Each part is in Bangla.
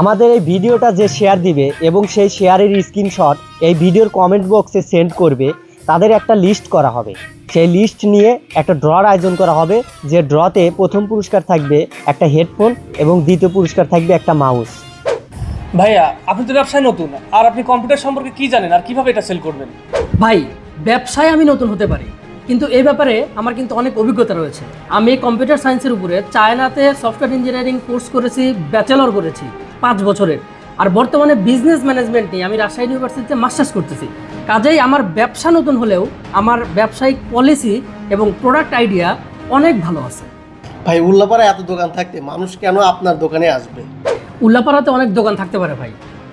আমাদের এই ভিডিওটা যে শেয়ার দিবে এবং সেই শেয়ারের স্ক্রিনশট এই ভিডিওর কমেন্ট বক্সে সেন্ড করবে তাদের একটা লিস্ট করা হবে। সেই লিস্ট নিয়ে একটা ড্রর আয়োজন করা হবে যে ড্রতে প্রথম পুরস্কার থাকবে একটা হেডফোন এবং দ্বিতীয় পুরস্কার থাকবে একটা মাউস ভাইয়া আপনি তো ব্যবসায় নতুন আর আপনি কম্পিউটার সম্পর্কে কি জানেন আর কীভাবে এটা সেল করবেন? ভাই ব্যবসায় আমি নতুন হতে পারি কিন্তু এই ব্যাপারে আমার কিন্তু অনেক অভিজ্ঞতা রয়েছে। আমি কম্পিউটার সায়েন্সের উপরে চায়নাতে সফটওয়্যার ইঞ্জিনিয়ারিং কোর্স করেছি ব্যাচেলর করেছি। পাঁচ বছরের। আর বর্তমানে বিজনেস ম্যানেজমেন্ট নিয়ে আমি রাজশাহী ইউনিভার্সিটিতে মাস্টার্স করতেছি। কাজেই আমার ব্যবসা নতুন হলেও আমার ব্যবসায়িক পলিসি এবং প্রোডাক্ট আইডিয়া অনেক ভালো আছে। ভাই উল্লাপাড়ায় এত দোকান থাকতে মানুষ কেন আপনার দোকানে আসবে? উল্লাপাড়াতে অনেক দোকান থাকতে পারে ভাই।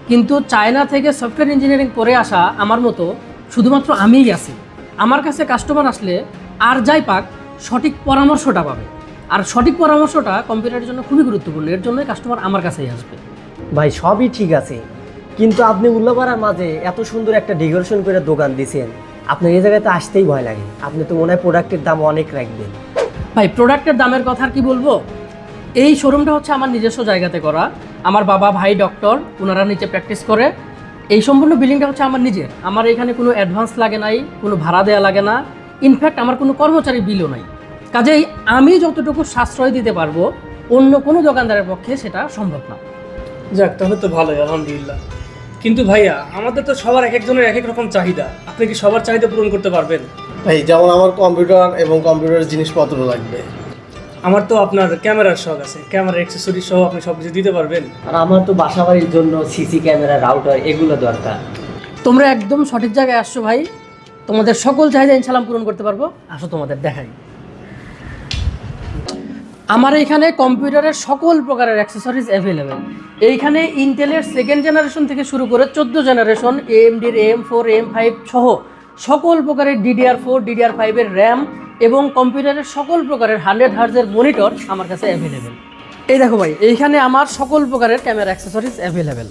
কিন্তু চায়না থেকে সফটওয়্যার ইঞ্জিনিয়ারিং করে আসা আমার মতো শুধুমাত্র আমিই আছি। আমার কাছে কাস্টমার আসলে আর যাই পাক সঠিক পরামর্শটা পাবে। আর সঠিক পরামর্শটা কম্পিউটারের জন্য খুবই গুরুত্বপূর্ণ। এর জন্যই কাস্টমার আমার কাছেই আসবে। ভাই, সবই ঠিক আছে। কিন্তু আপনি উল্লাপাড়ার মাঝে এত সুন্দর একটা ডেকোরেশন করে দোকান দিয়েছেন আপনার এই জায়গাতে আসতেই ভয় লাগে। আপনি তো মনে হয় প্রোডাক্টের দাম অনেক রাখবেন। ভাই প্রোডাক্টের দামের কথা আর কি বলব? এই শোরুমটা হচ্ছে আমার নিজস্ব জায়গাতে করা। আমার বাবা, ভাই ডক্টর ওনারা নিচে প্র্যাকটিস করে। এই সম্পূর্ণ বিল্ডিংটা হচ্ছে আমার নিজের। আমার এখানে কোনো অ্যাডভান্স লাগে নাই, কোনো ভাড়া দেওয়া লাগে না। ইনফ্যাক্ট আমার কোনো কর্মচারী বিলও নাই। কাজেই আমি যতটুকু সাশ্রয় দিতে পারব, অন্য কোনো দোকানদারের পক্ষে সেটা সম্ভব না। যাক তাহলে তো ভালোই আলহামদুলিল্লাহ। কিন্তু ভাইয়া আমাদের তো সবার এক একজনের এক এক রকম চাহিদা। আপনি কি সবার চাহিদা পূরণ করতে পারবেন? ভাই যেমন আমার কম্পিউটার এবং কম্পিউটারের জিনিসপত্র লাগবে। আমার তো আপনার ক্যামেরার শখ আছে। ক্যামেরা অ্যাক্সেসরি সহ আপনি সব কিছু দিতে পারবেন। আর আমার তো বাসাবাড়ির জন্য সিসি ক্যামেরা রাউটার এগুলো দরকার। তোমরা একদম সঠিক জায়গায় আসছো ভাই। তোমাদের সকল চাহিদা ইনশাল্লাহ পূরণ করতে পারব। আসো তোমাদের দেখাই। আমার এখানে কম্পিউটারের সকল প্রকারের অ্যাক্সেসরিজ অ্যাভেলেবেল এইখানে ইন্টেলের সেকেন্ড জেনারেশন থেকে শুরু করে চোদ্দ জেনারেশন এএমডির এম ফোর এম ফাইভ সহ সকল প্রকারের ডিডিআর ফোর ডিডিআর ফাইভের র্যাম এবং কম্পিউটারের সকল প্রকারের হান্ড্রেড হার্জের মনিটর আমার কাছে অ্যাভেলেবেল এই দেখো ভাই, এইখানে আমার সকল প্রকারের ক্যামেরা অ্যাক্সেসরিজ অ্যাভেলেবেল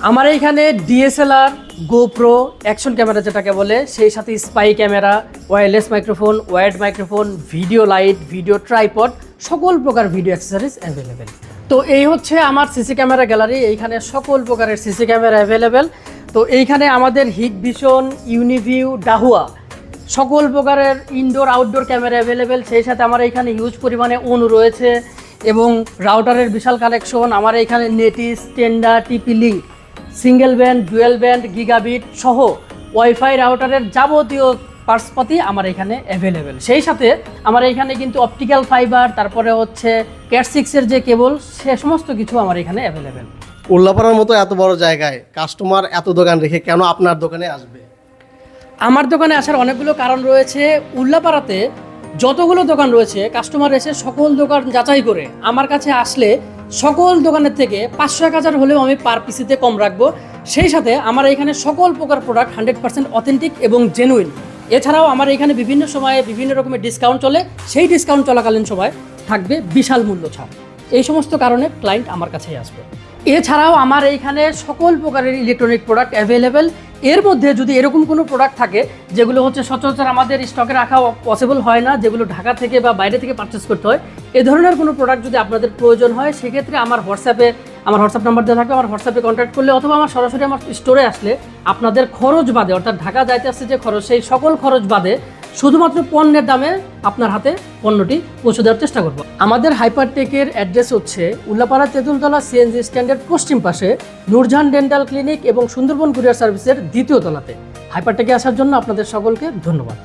আমার এইখানে ডিএসএলআর গোপ্রো অ্যাকশন ক্যামেরা যেটাকে বলে, সেই সাথে spy camera wireless microphone wide microphone video light video tripod সকল প্রকার ভিডিও অ্যাক্সেসরিজ অ্যাভেলেবেল তো এই হচ্ছে আমার সিসি ক্যামেরা গ্যালারি এইখানে সকল প্রকারের সিসি ক্যামেরা অ্যাভেলেবেল তো এইখানে আমাদের হিট ভিশন ইউনিভিউ ডাহুয়া সকল প্রকারের ইনডোর আউটডোর ক্যামেরা অ্যাভেলেবেল সেই সাথে আমার এখানে হিউজ পরিমাণে ওন রয়েছে এবং রাউটারের বিশাল কালেকশন আমার এখানে Netis Tenda TP link single band dual band gigabit সহ ওয়াইফাই রাউটারের যাবতীয় পার্সপাতি আমার এখানে অ্যাভেলেবেল সেই সাথে আমার এখানে কিন্তু অপটিক্যাল ফাইবার তারপরে হচ্ছে ক্যাট সিক্সের যে কেবল সে সমস্ত কিছু আমার এখানে অ্যাভেলেবেল উল্লাপাড়ার মতো এত বড় জায়গায় কাস্টমার এত দোকান রেখে কেন আপনার দোকানে আসবে? আমার দোকানে আসার অনেকগুলো কারণ রয়েছে। উল্লাপাড়াতে যতগুলো দোকান রয়েছে কাস্টমার এসে সকল দোকান যাচাই করে আমার কাছে আসলে সকল দোকানের থেকে পাঁচশো এক হাজার হলেও আমি পার পিসিতে কম রাখব। সেই সাথে আমার এখানে সকল প্রকার প্রোডাক্ট হান্ড্রেড পার্সেন্ট অথেন্টিক এবং জেনুইন এছাড়াও আমার এখানে বিভিন্ন সময়ে বিভিন্ন রকমের ডিসকাউন্ট চলে। সেই ডিসকাউন্ট চলাকালীন সময় থাকবে বিশাল মূল্য ছাড়। এই সমস্ত কারণে ক্লায়েন্ট আমার কাছেই আসবে। এছাড়াও আমার এইখানে সকল প্রকারের ইলেকট্রনিক প্রোডাক্ট অ্যাভেলেবেল এর মধ্যে যদি এরকম কোনো প্রোডাক্ট থাকে, যেগুলো হচ্ছে সচরাচর আমাদের স্টকে রাখা পসিবল হয় না, যেগুলো ঢাকা থেকে বা বাইরে থেকে পারচেস করতে হয়, এ ধরনের কোনো প্রোডাক্ট যদি আপনাদের প্রয়োজন হয়, সেক্ষেত্রে আমার হোয়াটসঅ্যাপে আমার হোয়াটসঅ্যাপ নাম্বার দেওয়া থাকবে আমার হোয়াটসঅ্যাপে কন্ট্যাক্ট করলে, অথবা আমার সরাসরি আমার স্টোরে আসলে আপনাদের খরচ বাদে, অর্থাৎ ঢাকা যাইতে আসছে যে খরচ, সেই সকল খরচ বাদে শুধুমাত্র পণ্যের দামে আপনার হাতে পণ্যটি পৌঁছে দেওয়ার চেষ্টা করব। আমাদের হাইপারটেকের অ্যাড্রেস হচ্ছে উল্লাপাড়া তেঁতুলতলা সিএনজি স্ট্যান্ডের পশ্চিম পাশে নূরজাহান ডেন্টাল ক্লিনিক এবং সুন্দরবন কুরিয়ার সার্ভিসের দ্বিতীয় তলাতে। হাইপারটেকে আসার জন্য আপনাদের সকলকে ধন্যবাদ।